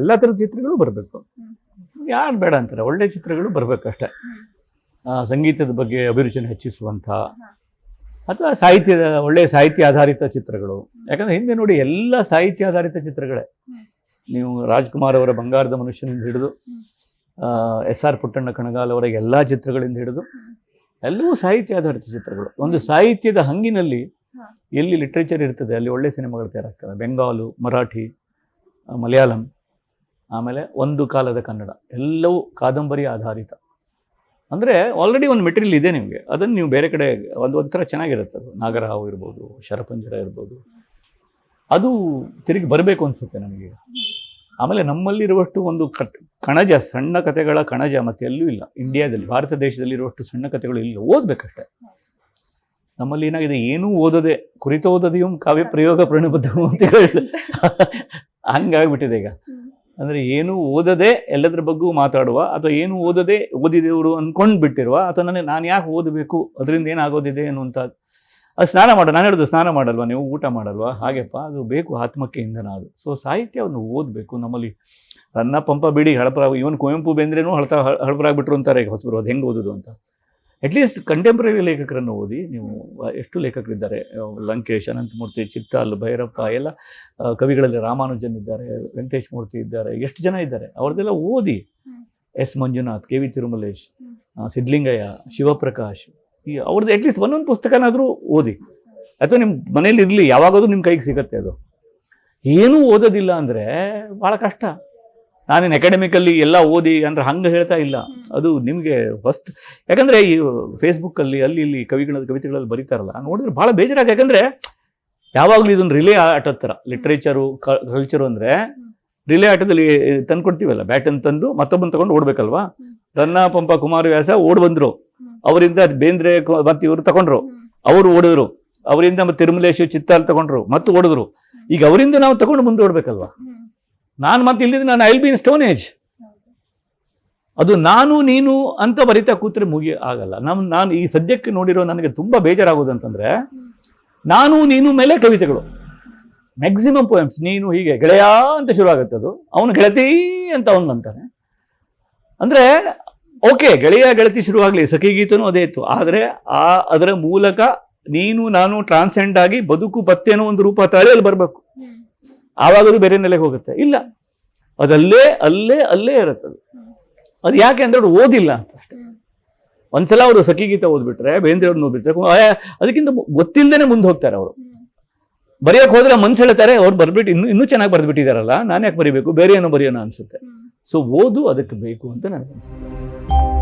ಎಲ್ಲ ಥರದ ಚಿತ್ರಗಳು ಬರಬೇಕು. ಯಾರು ಬೇಡ ಅಂತಾರೆ, ಒಳ್ಳೆ ಚಿತ್ರಗಳು ಬರಬೇಕಷ್ಟೆ ಸಂಗೀತದ ಬಗ್ಗೆ ಅಭಿರುಚಿನ ಹೆಚ್ಚಿಸುವಂಥ ಅಥವಾ ಸಾಹಿತ್ಯದ ಒಳ್ಳೆಯ ಸಾಹಿತ್ಯ ಆಧಾರಿತ ಚಿತ್ರಗಳು. ಯಾಕಂದರೆ ಹಿಂದೆ ನೋಡಿ ಎಲ್ಲ ಸಾಹಿತ್ಯ ಆಧಾರಿತ ಚಿತ್ರಗಳೇ. ನೀವು ರಾಜ್ಕುಮಾರ್ ಅವರ ಬಂಗಾರದ ಮನುಷ್ಯನಿಂದ ಹಿಡಿದು ಎಸ್ ಆರ್ ಪುಟ್ಟಣ್ಣ ಕಣಗಾಲ್ ಅವರ ಎಲ್ಲ ಚಿತ್ರಗಳಿಂದ ಹಿಡಿದು, ಎಲ್ಲವೂ ಸಾಹಿತ್ಯ ಆಧಾರಿತ ಚಿತ್ರಗಳು. ಒಂದು ಸಾಹಿತ್ಯದ ಹಂಗಿನಲ್ಲಿ. ಎಲ್ಲಿ ಲಿಟ್ರೇಚರ್ ಇರ್ತದೆ, ಅಲ್ಲಿ ಒಳ್ಳೆ ಸಿನಿಮಾಗಳು ತಯಾರಾಗ್ತವೆ. ಬೆಂಗಾಲು, ಮರಾಠಿ ಮಲಯಾಳಂ. ಆಮೇಲೆ ಒಂದು ಕಾಲದ ಕನ್ನಡ ಎಲ್ಲವೂ ಕಾದಂಬರಿ ಆಧಾರಿತ. ಅಂದರೆ ಆಲ್ರೆಡಿ ಒಂದು ಮೆಟೀರಿಯಲ್ ಇದೆ ನಿಮಗೆ. ಅದನ್ನು ನೀವು ಬೇರೆ ಕಡೆ ಒಂದು ಒಂಥರ ಚೆನ್ನಾಗಿರುತ್ತೆ ಅದು. ನಾಗರಹಾವು ಇರ್ಬೋದು ಶರಪಂಜರ ಇರ್ಬೋದು. ಅದು ತಿರುಗಿ ಬರಬೇಕು ಅನಿಸುತ್ತೆ ನಮಗೆ ಆಮೇಲೆ ನಮ್ಮಲ್ಲಿರುವಷ್ಟು ಒಂದು ಕಟ್ ಕಣಜ ಸಣ್ಣ ಕಥೆಗಳ ಕಣಜ ಮತ್ತೆ ಎಲ್ಲೂ ಇಲ್ಲ. ಇಂಡಿಯಾದಲ್ಲಿ ಭಾರತ ದೇಶದಲ್ಲಿರುವಷ್ಟು ಸಣ್ಣ ಕಥೆಗಳು ಇಲ್ಲ. ಓದಬೇಕಷ್ಟೆ. ನಮ್ಮಲ್ಲಿ ಏನಾಗಿದೆ? ಏನೂ ಓದದೆ ಕುರಿತ ಓದದೆಯೂ ಕಾವ್ಯ ಪ್ರಯೋಗ ಪ್ರಣಬದ್ಧ ಅಂತ ಹೇಳಿದ್ರೆ ಹಂಗಾಗ್ಬಿಟ್ಟಿದೆ ಈಗ. ಅಂದರೆ ಏನು ಓದದೆ ಎಲ್ಲದರ ಬಗ್ಗೂ ಮಾತಾಡುವ ಅಥವಾ ಏನು ಓದದೆ ಓದಿದವರು ಅಂದ್ಕೊಂಡು ಬಿಟ್ಟಿರುವ ಅಥವಾ ನನಗೆ ನಾನು ಯಾಕೆ ಓದಬೇಕು, ಅದರಿಂದ ಏನಾಗೋದಿದೆ ಅನ್ನುವಂಥ ಅದು ಸ್ನಾನ ಮಾಡೋ, ನಾನು ಹೇಳೋದು ಸ್ನಾನ ಮಾಡಲ್ವಾ, ನೀವು ಊಟ ಮಾಡಲ್ವಾ? ಹಾಗೆಪ್ಪ, ಅದು ಬೇಕು ಆತ್ಮಕ್ಕೆ ಇಂಧನ ಅದು ಸೊ ಸಾಹಿತ್ಯವನ್ನು ಓದಬೇಕು, ನಮ್ಮಲ್ಲಿ ರನ್ನ ಪಂಪ, ಬಿಡಿ, ಹಳಪರಾಗಿ, ಇವನು ಕುವೆಂಪು ಬೆಂದ್ರೇನು ಹಳತ, ಹಳಪರಾಗ್ಬಿಟ್ರು ಅಂತಾರೆ ಹೊಸಬರು, ಅದು ಹೆಂಗೆ ಓದೋದು ಅಂತ. ಅಟ್ಲೀಸ್ಟ್ ಕಂಟೆಂಪ್ರರಿ ಲೇಖಕರನ್ನು ಓದಿ ನೀವು ಎಷ್ಟು ಲೇಖಕರಿದ್ದಾರೆ? ಲಂಕೇಶ್ ಅನಂತಮೂರ್ತಿ ಚಿತ್ತಾಲ್ ಭೈರಪ್ಪ ಎಲ್ಲ ಕವಿಗಳಲ್ಲಿ ರಾಮಾನುಜನ್ ಇದ್ದಾರೆ ವೆಂಕಟೇಶ್ ಮೂರ್ತಿ ಇದ್ದಾರೆ ಎಷ್ಟು ಜನ ಇದ್ದಾರೆ? ಅವ್ರದ್ದೆಲ್ಲ ಓದಿ. S Manjunath K V Tirumalesh. Siddalingaiah Shivaprakash ಈ ಅವ್ರದ್ದು ಅಟ್ಲೀಸ್ಟ್ ಒಂದೊಂದು ಪುಸ್ತಕನಾದರೂ ಓದಿ. ಅಥವಾ ನಿಮ್ಮ ಮನೇಲಿ ಇರಲಿ ಯಾವಾಗಾದರೂ ನಿಮ್ಮ ಕೈಗೆ ಸಿಗತ್ತೆ ಅದು. ಏನೂ ಓದೋದಿಲ್ಲ ಅಂದರೆ ಭಾಳ ಕಷ್ಟ. ನಾನೇನು ಅಕಾಡೆಮಿಕಲ್ಲಿ ಎಲ್ಲ ಓದಿ ಅಂದ್ರೆ ಹಂಗೆ ಹೇಳ್ತಾ ಇಲ್ಲ. ಅದು ನಿಮಗೆ ಫಸ್ಟ್ ಯಾಕಂದರೆ ಈ ಫೇಸ್ಬುಕ್ಕಲ್ಲಿ ಅಲ್ಲಿ ಇಲ್ಲಿ ಕವಿಗಳ, ಕವಿತೆಗಳಲ್ಲಿ ಬರೀತಾರಲ್ಲ ನೋಡಿದ್ರೆ ಭಾಳ ಬೇಜಾರಾಗ ಯಾಕಂದರೆ ಯಾವಾಗಲೂ ಇದೊಂದು ರಿಲೇ ಆಟದ ಥರ ಲಿಟ್ರೇಚರು ಕಲ್ಚರು ಅಂದರೆ ರಿಲೇ ಆಟದಲ್ಲಿ ತಂದ್ಕೊಡ್ತೀವಲ್ಲ. ಬ್ಯಾಟನ್ ತಂದು ಮತ್ತೊಬ್ಬನ ತಗೊಂಡು ಓಡಬೇಕಲ್ವಾ? ರನ್ನ, ಪಂಪ ಕುಮಾರವ್ಯಾಸ ಓಡ್ ಬಂದರು. ಅವರಿಂದ ಬೇಂದ್ರೆ ಮತ್ತು ಇವರು ತಗೊಂಡ್ರು. ಅವರು ಓಡಿದ್ರು. ಅವರಿಂದ ಮತ್ತು ತಿರುಮಲೇಶು, ಚಿತ್ತಾಲ್ ತಗೊಂಡ್ರು. ಮತ್ತು ಓಡಿದ್ರು. ಈಗ ಅವರಿಂದ ನಾವು ತಗೊಂಡು ಮುಂದೆ ಓಡಬೇಕಲ್ವಾ? ನಾನು ಮತ್ತೆ ಇಲ್ಲಿದ್ದು ನಾನು I'll be in stone age ಅದು ನಾನು ನೀನು ಅಂತ ಬರಿತಾ ಕೂತ್ರೆ ಮುಗಿ ಆಗಲ್ಲ. ನಮ್ಮ ನಾನು ಈ ಸದ್ಯಕ್ಕೆ ನೋಡಿರೋ ನನಗೆ ತುಂಬ ಬೇಜಾರಾಗೋದು ಅಂತಂದ್ರೆ ನಾನು ನೀನು ಮೇಲೆ ಕವಿತೆಗಳು. ಮ್ಯಾಕ್ಸಿಮಮ್ ಪೋಯಮ್ಸ್ ನೀನು ಹೀಗೆ ಗೆಳೆಯ ಅಂತ ಶುರು ಆಗುತ್ತೆ ಅದು. ಅವನು ಗೆಳತಿ ಅಂತ ಅವನು ಅಂತಾನೆ. ಅಂದ್ರೆ ಓಕೆ ಗೆಳೆಯ ಗೆಳತಿ ಶುರುವಾಗಲಿ ಸಖಿ ಗೀತನೂ ಅದೇ ಇತ್ತು. ಆದರೆ ಆ ಅದರ ಮೂಲಕ ನೀನು ನಾನು ಟ್ರಾನ್ಸೆಂಡ್ ಆಗಿ ಬದುಕು ಪತ್ತೆ ಅನ್ನೋ ಒಂದು ರೂಪ ತಳೆಯಲ್ಲಿ ಅಲ್ಲಿ ಬರಬೇಕು ಆವಾಗಲೂ ಬೇರೆ ನೆಲೆಗೆ ಹೋಗುತ್ತೆ. ಇಲ್ಲ. ಅದಲ್ಲೇ ಅಲ್ಲೇ ಅಲ್ಲೇ ಇರುತ್ತೆ ಅದು ಯಾಕೆ ಅಂದ್ರೆ ಅವ್ರು ಓದಿಲ್ಲ ಅಂತ ಅಷ್ಟೇ. ಒಂದ್ಸಲ ಅವರು ಸಖಿ ಗೀತ ಓದ್ಬಿಟ್ರೆ ಬೇಂದ್ರೆ ಅವ್ರನ್ನ ಓದ್ಬಿಟ್ರೆ ಅದಕ್ಕಿಂತ ಗೊತ್ತಿಲ್ಲದೇನೆ ಮುಂದೆ ಹೋಗ್ತಾರೆ ಅವರು. ಬರೆಯಕ್ಕೆ ಹೋದ್ರೆ ಮನ್ಸು ಹೇಳ್ತಾರೆ ಅವ್ರು ಬರ್ಬಿಟ್ಟು ಇನ್ನು ಇನ್ನೂ ಚೆನ್ನಾಗಿ ಬರ್ದ್ಬಿಟ್ಟಿದಾರಲ್ಲ ನಾನು ಯಾಕೆ ಬರಿಬೇಕು? ಬೇರೆ ಏನೋ ಬರೆಯೋಣ ಅನ್ಸುತ್ತೆ. ಸೊ ಓದು ಅದಕ್ಕೆ ಬೇಕು ಅಂತ ನನಗೆ ಅನ್ಸುತ್ತೆ